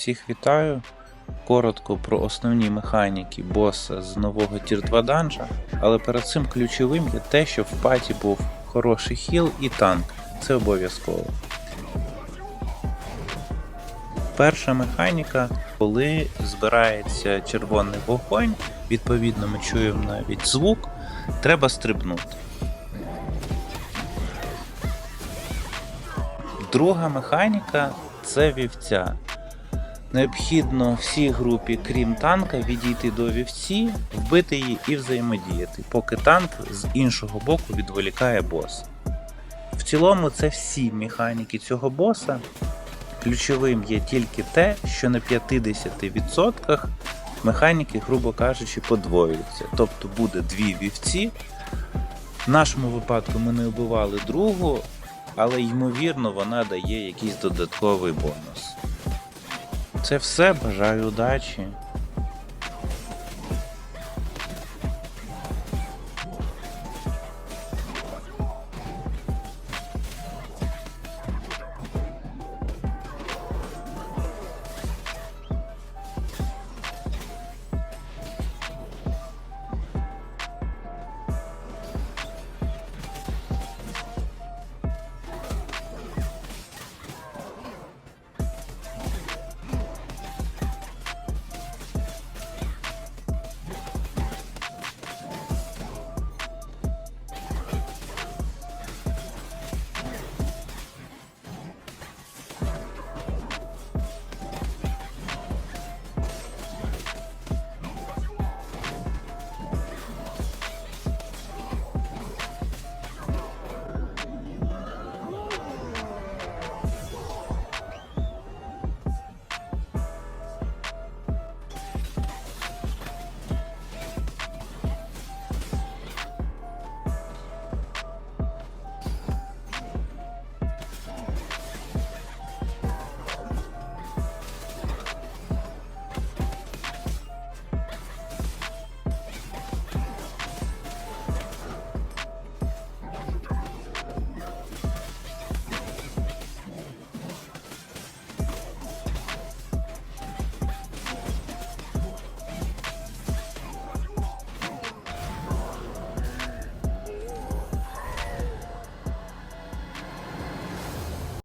Всіх вітаю. Коротко про основні механіки боса з нового Тір 2 данжа, але перед цим ключовим є те, що в паті був хороший хіл і танк. Це обов'язково. Перша механіка, коли збирається червоний вогонь, відповідно ми чуємо навіть звук, треба стрибнути. Друга механіка це вівця. Необхідно всій групі, крім танка, відійти до вівці, вбити її і взаємодіяти, поки танк з іншого боку відволікає боса. В цілому це всі механіки цього боса. Ключовим є тільки те, що на 50% механіки, грубо кажучи, подвоюються. Тобто буде дві вівці. В нашому випадку ми не вбивали другу, але ймовірно вона дає якийсь додатковий бонус. Це все. Бажаю удачі.